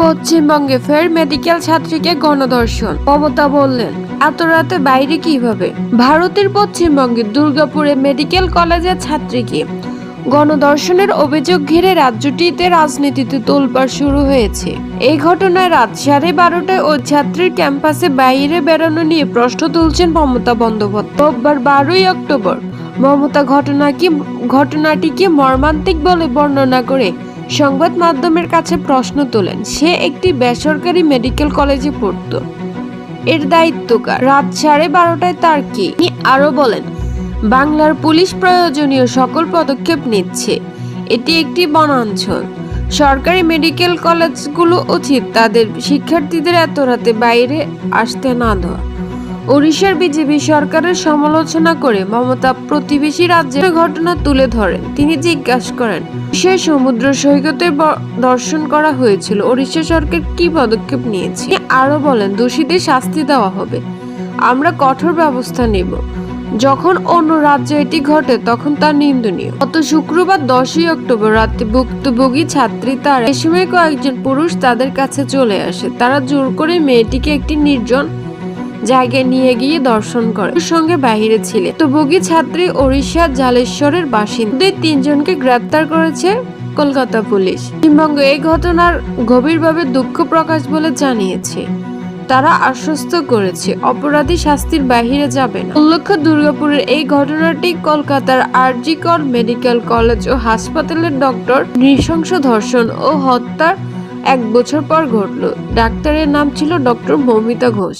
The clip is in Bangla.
পশ্চিমবঙ্গে ফের মেডিকেল ছাত্রীকে গণধর্ষণ। মমতা বললেন, এত রাতে বাইরে কীভাবে? ভারতের পশ্চিমবঙ্গের দুর্গাপুরে মেডিকেল কলেজের ছাত্রীকে গণধর্ষণের অভিযোগ ঘিরে রাজ্যটিতে রাজনীতিতে তোলপাড় শুরু হয়েছে। এই ঘটনায় রাত সাড়ে বারোটায় ওই ছাত্রীর ক্যাম্পাসে বাইরে বেরোনো নিয়ে প্রশ্ন তুলছেন মমতা বন্দ্যোপাধ্যায়। রোববার বারোই অক্টোবর। মমতা ঘটনাকে, ঘটনাটিকে মর্মান্তিক বলে বর্ণনা করে সংবাদ মাধ্যমের কাছে প্রশ্ন তোলেন, সে একটি বেসরকারি মেডিকেল কলেজে পড়তো। এর দায়িত্ব কার? রাত সাড়ে বারোটায় তার কি? তিনি আরও বলেন, বাংলার পুলিশ প্রয়োজনীয় সকল পদক্ষেপ নিচ্ছে। এটি একটি বনাঞ্চল। সরকারি মেডিকেল কলেজগুলো উচিত তাদের শিক্ষার্থীদের এত রাতে বাইরে আসতে না দেওয়া। ওড়িশার বিজেপি সরকারের সমালোচনা করে মমতা প্রতিবেশী রাজ্যের ঘটনা তুলে ধরেন। তিনি জিজ্ঞাসা করেন, সে সমুদ্র সৈকতে দর্শন করা হয়েছিল, ওড়িশা সরকার কি পদক্ষেপ নিয়েছে? তিনি আরও বলেন, দোষীদের শাস্তি দেওয়া হবে, আমরা কঠোর ব্যবস্থা নেব। যখন অন্য রাজ্যে এটি ঘটে, তখন তা নিন্দনীয়। গত শুক্রবার দশই অক্টোবর রাতে ভুক্তভোগী ছাত্রী তারা, এ সময় কয়েকজন পুরুষ তাদের কাছে চলে আসে। তারা জোর করে মেয়েটিকে একটি নির্জন জায়গায় নিয়ে গিয়ে দর্শন করে। সঙ্গে বাহিরে ছিলেন তো বগি ছাত্রী ওড়িশা জালেশ্বরের বাসিন্দা। তিনজনকে গ্রেপ্তার করেছে কলকাতা পুলিশ। পশ্চিমবঙ্গ এই ঘটনার গভীরভাবে দুঃখ প্রকাশ বলে জানিয়েছে। তারা আশ্বস্ত করেছে, অপরাধী শাস্তির বাহিরে যাবে না। উল্লেখ্য, দুর্গাপুরের এই ঘটনাটি কলকাতার আরজিকর মেডিকেল কলেজ ও হাসপাতালের ডক্টর নৃশংস ধর্ষণ ও হত্যার এক বছর পর ঘটল। ডাক্তারের নাম ছিল ডক্টর মৌমিতা ঘোষ।